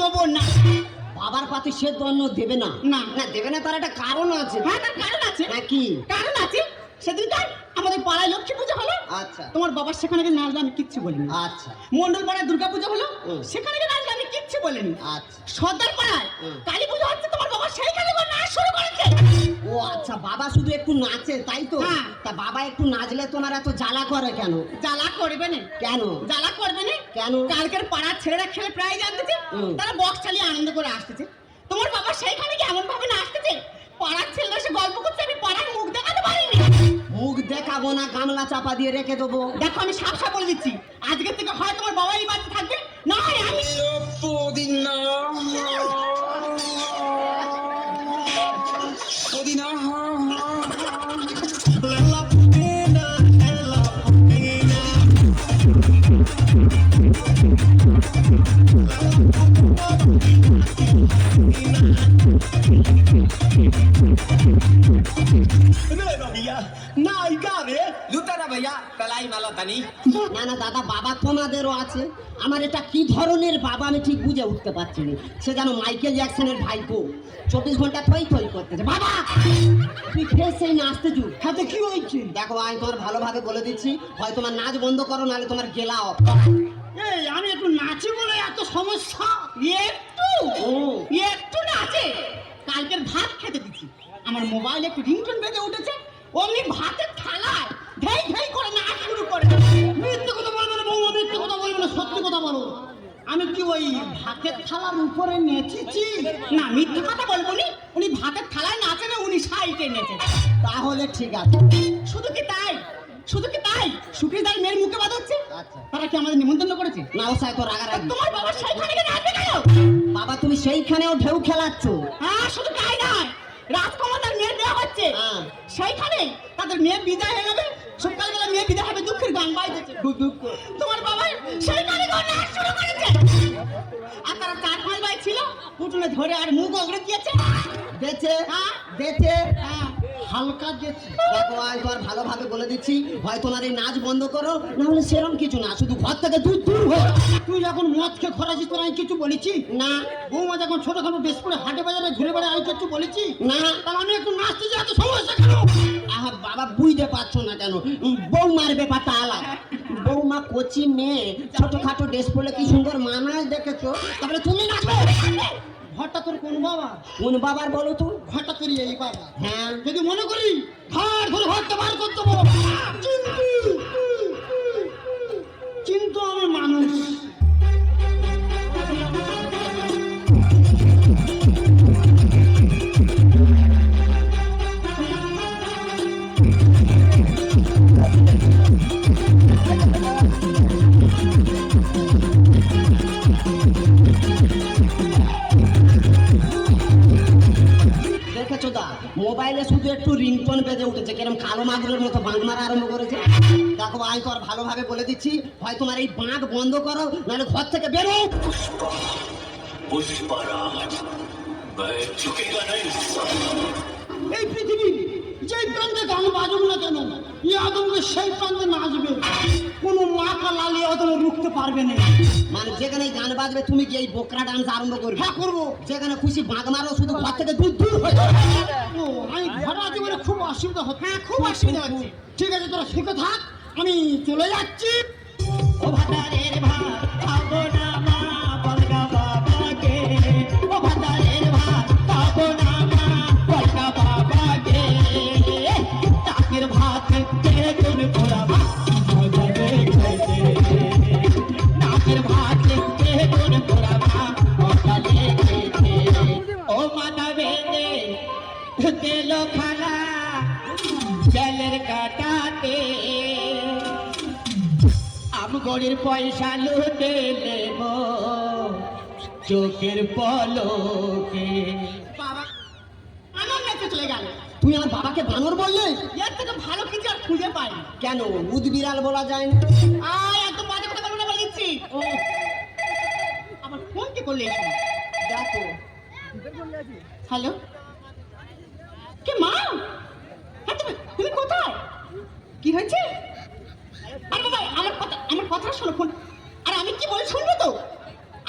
দেবো না। বাবার পাতে সে অন্ন দেবে না। না। না দেবে না তার একটা কারণ আছে। হ্যাঁ তার কারণ আছে। নাকি কারণ আছে সেদিনকার আমাদের পাড়ায় লক্ষ্মী পুজো হলো। আচ্ছা। তোমার বাবার সেখানে গিয়ে নাচলে আমি কিচ্ছু বলিনি। আচ্ছা। মন্ডল পাড়ায় দুর্গা পুজো হলো। সেখানে গিয়ে নাচলে আমি কিচ্ছু বলিনি। আচ্ছা। সর্দার পাড়ায়। কালী পুজো হচ্ছে তোমার বাবা সেইখানে নাচ শুরু করেছে। আচ্ছা বাবা শুধু একটু নাচে তাই তো? হ্যাঁ। তা বাবা একটু নাচলে তোমার এত জ্বালা করে কেন? জ্বালা করবে না। কেন? জ্বালা করবে না। কেন? কালকের পাড়ার ছেলেরা খেলে প্রায় জানতেছে হুম। তারা বক্স চালিয়ে আনন্দ করে আসতেছে। তোমার বাবা সেইখানে কি এমন ভাবে নাচতেছে? পাড়ার ছেলেরা সে গল্প করছে আমি পাড়ার মুখ দেখাতে পারিনি। মুখ দেখাবো না গামলা চাপা দিয়ে রেখে দেবো। দেখো আমি সাপ সাপ বলে দিচ্ছি। আজকের থেকে হয় তোমার বাবা এই বাড়িতে থাকবে না হয় আমি আমার এটা কি ধরনের বাবা আমি ঠিক বুঝে উঠতে পারছি না সে যেন মাইকেল জ্যাকসনের ভাইপো চব্বিশ ঘণ্টা থই থই করতেছে বাবা তুই সেই নাচতে যু হাতে কি দেখো আমি তোমার ভালোভাবে বলে দিচ্ছি হয় তোমার নাচ বন্ধ করো নাহলে তোমার গেলা অফ এই আমি একটু নাচি বলে এত সমস্যা? একটু? ও। একটু নাচে? কালকের ভাত খেতে দিচ্ছি আমার মোবাইলে একটু রিংটোন বেজে উঠেছে। অমনি ভাতের থালায় ধেই ধেই করে নাচ শুরু করে। মিথ্যে কথা বলবে না বৌমা মিথ্যে কথা বলবে না সত্যি কথা বলো। আমি কি ওই ভাতের থালার উপরে নেচেছি? না মিথ্যে কথা বলব নি। উনি ভাতের থালায় নাচে না উনি সাইডে নেচে তাহলে ঠিক আছে। শুধু কি তাই? শুধু কি তাই? সুখী তার মেয়ের মুখে বাঁধাচ্ছে। তারা কি আমাদের নিমন্ত্রণ করেছে? না ও সাই তো রাগারাগি। তোমার বাবা সেইখানে গিয়ে নাচবে কেন? বাবা তুমি সেইখানেও ঢেউ খেলাচ্ছ। হ্যাঁ শুধু তাই নয় রাজকুমার মেয়ের বিয়ে হচ্ছে। হ্যাঁ। সেইখানে তাদের মেয়ে বিদায় হয়ে যাবে সকালবেলা মেয়ে বিদায় হবে দুঃখের গান বাইতেছে দুঃখ তোমার বাবা সেইখানে গিয়ে নাচ শুরু করেছে। আর তারা চার পাঁচ ভাই ছিল উঠোনে ধরে আর মুখ ওগড়ে দিয়েছে। দেছে হ্যাঁ। দেছে হ্যাঁ। হালকা দিয়েছি দেখো তোমার ভালোভাবে বলে দিচ্ছি হয় তোমার এই নাচ বন্ধ করো, না হলে সেরকম কিছু না, শুধু ঘর থেকে দূর দূর হয়ে। তুই যখন মদ খেয়ে খরাছিস তোর আমি কিছু বলেছি? না। বৌমা যখন ছোটখাটো ড্রেস পরে হাটে বাজারে ঘুরে বেড়ায়, আমি কিছু বলেছি? না। তাহলে আমি একটু নাচতে যাই, এত সমস্যা কেন? আহা, বাবা, বুঝতে পারছ না কেন? বৌমার ব্যাপারটা আলাদা। বৌমা কচি মেয়ে, ছোটখাটো ড্রেস পরলে কি সুন্দর মানায় দেখেছ? তারপরে তুমি নাচো ঘরটা তোর কোন বাবা কোন বাবার বলো তো? ঘরটা তোর এই বাবা হ্যাঁ। যদি মনে করি ঘর ধরে ঘরটা বার করতে কিন্তু সুদা মোবাইলে শুধু একটু রিংটোন বেজে উঠেছে। কেরম কালো মাগুরের মতো বাঁধ মারা আরম্ভ করেছে। দেখো আয় কর ভালোভাবে বলে দিচ্ছি হয় তোমার এই বাঁক বন্ধ করো নাহলে ঘর থেকে বেরো এই পৃথিবী যে প্রান্তে গান বাজুক না কেন ই আদমকে সেই প্রান্তে নাচবে। কোনো মাথা লালিয়ে আদমে রুখতে পারবে না। মানে যেখানে গান বাজবে তুমি কি এই বোকরা ডান্স আরম্ভ করবে? হ্যাঁ করব। যেখানে খুশি বাঁধ মারো শুধু ঘর থেকে দূর দূর হয়ে ও আমি ঘরে আছি খুব অসুবিধা হচ্ছে। হ্যাঁ খুব অসুবিধা হচ্ছে। ঠিক আছে তোরা সুখে থাক। আমি চলে যাচ্ছি। ও ভাতারের ভাত আমগড়ির পয়সা লুটে নেব, চোখের পলকে। বাবা, আমার চলে গেল। তুই আমার বাবাকে বানর বললে? এর থেকে ভালো কিছু আর খুঁজে পাই কেন উদবিড়াল বলা যায় না? আয়, এত বাজে কথা বলব না বলে দিচ্ছি। আমার ফোন কে করলে দেখো হ্যালো? কে মা? হ্যাঁ তুমি তুমি কোথায়? কি হয়েছে? আরে বাবা আমার কথা আমার কথা শোনো ফোন আরে আমি কি বলি শুনবে তো?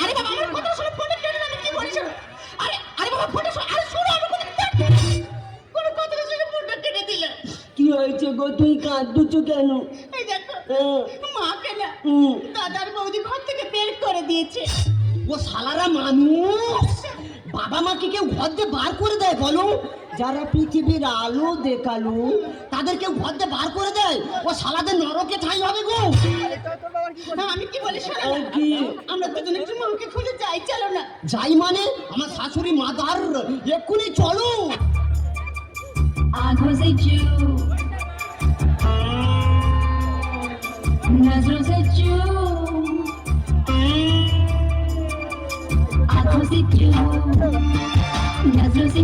আরে বাবা আমার কথা শোনো ফোনে কেন আমি কি বলি শোনো? আরে আরে বাবা ফোনটা শোনো আরে শোনো আমার কথা কোনো কথা শুনে ফোনটা কেটে দিলে। কি হয়েছে গো তুই কাঁদছো কেন? এই দেখো। মা কেনা হুম। দাদার বৌদি ঘর থেকে বের করে দিয়েছে। ও শালারা মানুষ! বাবা মাকে কেউ ঘর দিয়ে বার করে দেয় বলো? যারা পৃথিবীর আলো দেখাল তাদেরকে কেউ ঘর দিয়ে বার করে দেয়। ও সালাদের নরকে ঠাই হবে গো। আমি কি বলি কি? আমরা একটু মাকে খুঁজে যাই চলো না। যাই মানে আমার শাশুড়ি মাদার এক্ষুনি চলো। I was a Jew. Nazareth a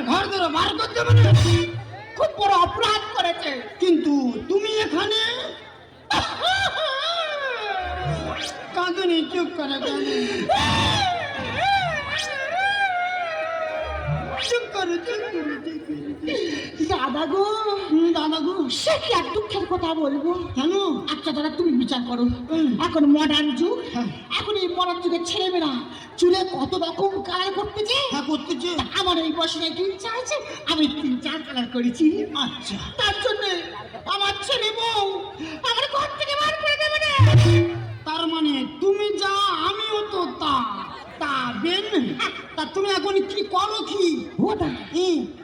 আমার ঘর ধরে বার করতে বলে খুব বড় অপরাধ করেছে। কিন্তু তুমি এখানে? কাঁদুনি, চুপ করে কাঁদুনি। চুপ করো চুপ করো দাদা গো দাদা গো সে কি আর দুঃখের কথা বলব? কেন? আচ্ছা দাদা তুমি বিচার করো। এখন মডার্ন যুগ। এখন এই মডার্ন যুগের ছেলেমেয়েরা চুলে কত রকম কালার করতেছে? হ্যাঁ করতেছে। আমার এই আছে? আমি তিন চার কালার করেছি। আচ্ছা। তার জন্য আমার ছেলে বউ আমার ঘর থেকে বার করে দেবে না। তার মানে তুমি যা আমিও তো তা। তা বেন তা তুমি এখন করো কি? ওটা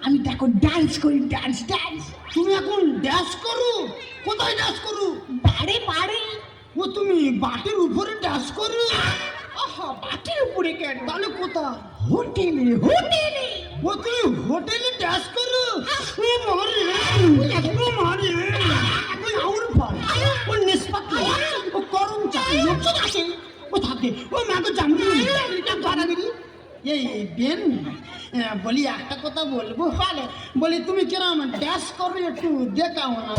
আমি তো এখন ডান্স করি ডান্স ডান্স তুমি এখন ড্যান্স করো? কোথায় ড্যান্স করো? বাড়ি বাড়ি। ও তুমি বাটির উপরে ড্যান্স করো? আহা বাটির উপরে কেন? তাহলে কোথায়? হোটেলে হোটেলে। ও তুমি হোটেলে ড্যান্স করো? ও মারে। ও মারে। ওই আউর পারে ও নিষ্পাতি ও করম চাকরি। লোকজন আসে ও থাকে। ও মাকে জামনি এটা বাড়াগিরি এই বেন বলি একটা কথা বলব? বলে, বলি, তুমি কিরম ড্যাশ করো একটু দেখাও না।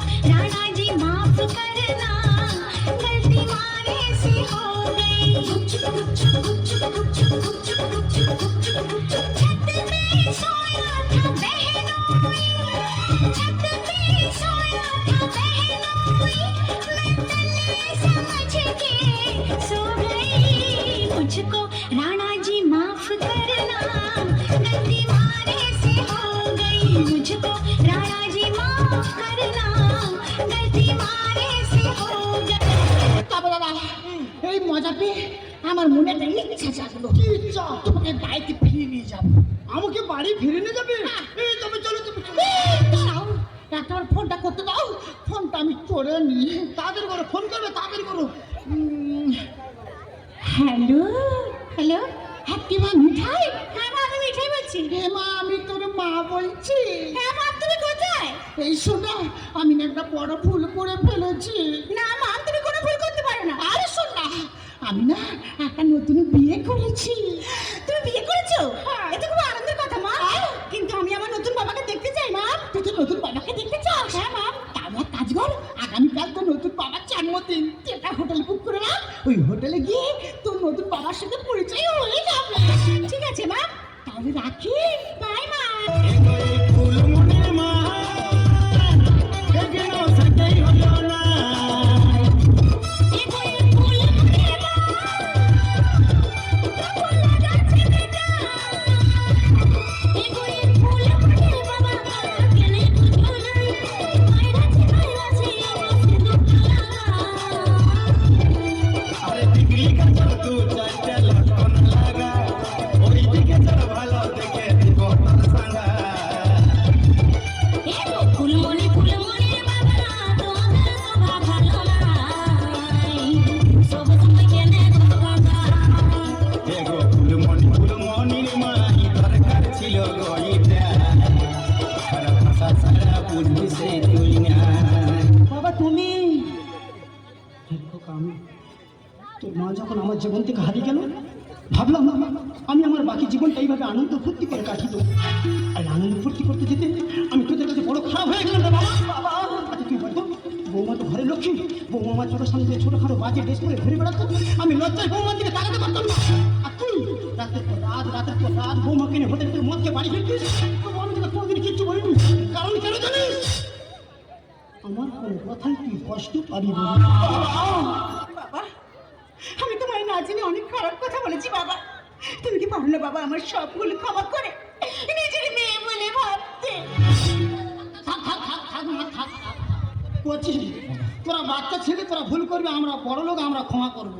राणा जी माफ करना এই মজা পেয়ে আমার মনে একটা ইচ্ছা জাগলো। কি ইচ্ছা? তোমাকে বাড়িতে ফিরিয়ে নিয়ে যাব। আমাকে বাড়ি ফিরে নিয়ে যাবে? এই তবে চলো তুমি দাঁড়াও। একটা ফোনটা করতে দাও। ফোনটা আমি করে নি তাদের করো ফোন করবে তাদের করো। Hello hello. হ্যাপি মা মিঠাই? হ্যাঁ মা আমি মিঠাই বলছি। হে মা আমি তোর মা বলছি। হ্যাঁ মা তুমি কোথায়? এই শোনো আমি না একটা বড় ভুল করে ফেলেছি। না মা তুমি কোনো ভুল না আরে শোন না। আমি না একটা নতুন বিয়ে করেছি। তুমি বিয়ে করেছ? এটা খুব আনন্দের কথা মা। কিন্তু আমি আমার নতুন বাবাকে দেখতে চাই মা। তুই তো নতুন বাবাকে দেখতে চাস? হ্যাঁ মা। তাহলে এক কাজ কর আগামীকাল তো নতুন বাবার জন্মদিন। একটা হোটেল বুক করে না ওই হোটেলে গিয়ে তোর নতুন বাবার সাথে পরিচয় হয়ে যাবে। ঠিক আছে মা। তাহলে রাখি। বাবা, তুমি? আমি তোর মা যখন আমার জীবন থেকে হারিয়ে গেল, ভাবলাম আমি আমার বাকি জীবনটা এইভাবে আনন্দ ফুর্তি করে দেবো আর আনন্দ ফুর্তি করতে যেতে আমি তোদের কাছে বড় খারাপ হয়ে গেলাম বাবা। আচ্ছা তুই বলতো, বৌমা তো ঘরে লক্ষ্মী, বৌমা আমার ছোটোর সামনে ছোটোখাটো বাজে ড্রেস করে ঘুরে বেড়াতো, আমি লজ্জায় বৌমার দিকে তাকাতে পারতাম না। আর তুই, রাতের পর রাত, রাতের পর রাত বৌমা কিনে হোটেল থেকে মদকে বাড়ি ফিরতিস? আমি তোকে কোনোদিন কিচ্ছু বলিনি। কারণ কেন জানিস? আমার কোনো কথাই তুই কষ্ট পাবি না? বাবা আমি তোমায় না জেনে অনেক খারাপ কথা বলেছি বাবা। তুমি কি পারো না বাবা আমার সবগুলো ক্ষমা করে নিজের মেয়ে বলে ভাবতে? থাক থাক থাক থাক না থাক। থাক। করছিস তোরা বাচ্চা ছেলে তোরা ভুল করবি আমরা বড় লোক আমরা ক্ষমা করব।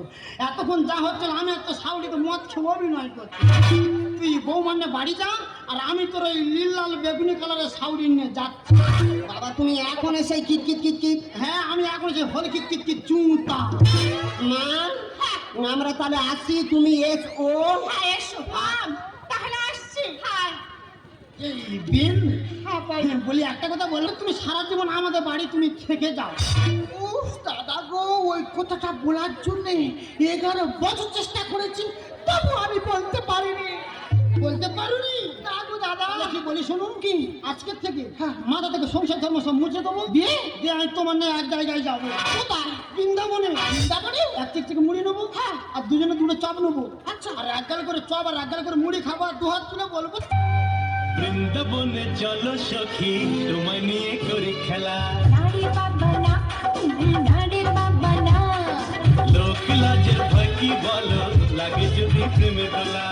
এতক্ষণ যা হচ্ছে আমি একটা সাউডিতে মদ খেয়ে অভিনয় করছি। তুই বৌমান্নে বাড়ি যা আর আমি তোর ওই নীল লাল বেগুনি কালারের সাউরি নিয়ে যাচ্ছি। বাবা তুমি এখন এসে কিট কিট কিট কিট হ্যাঁ আমি এখন যে হল কিট কিট কিট চুঁতা মা আমরা তাহলে আসি তুমি এস। ও হ্যাঁ এসো তাহলে আসছি। হ্যাঁ এই বিন হ্যাঁ, বলি। একটা কথা বললে তুমি সারা জীবন আমাদের বাড়ি তুমি থেকে যাও। উফ দাদা গো ওই কথাটা বলার জন্য এগারো বছর চেষ্টা করেছি তবু আমি বলতে পারিনি। বলতে পারিনি? না গো দাদা কি বলি শুনুন কি? আজকের থেকে হ্যাঁ। মাথা থেকে সংসার ধর্ম সব মুছে দেবো? দিয়ে? দিয়ে আমি তোমার নিয়ে এক জায়গায় যাব। কোথায়? বৃন্দাবনে। বৃন্দাবনে? এক দিক থেকে মুড়ি নেব হ্যাঁ। আর দুজনে দুটো চপ নেব। আচ্ছা। আর এক গাল করে চপ আর এক গাল করে মুড়ি খাব আর দু হাত তুলে বলব। বৃন্দাবনে চলো সখী তোমায় নিয়ে করি খেলা। না না লোক লাজের ভয় কি বলো? লাগে যদি প্রেমে দোলা।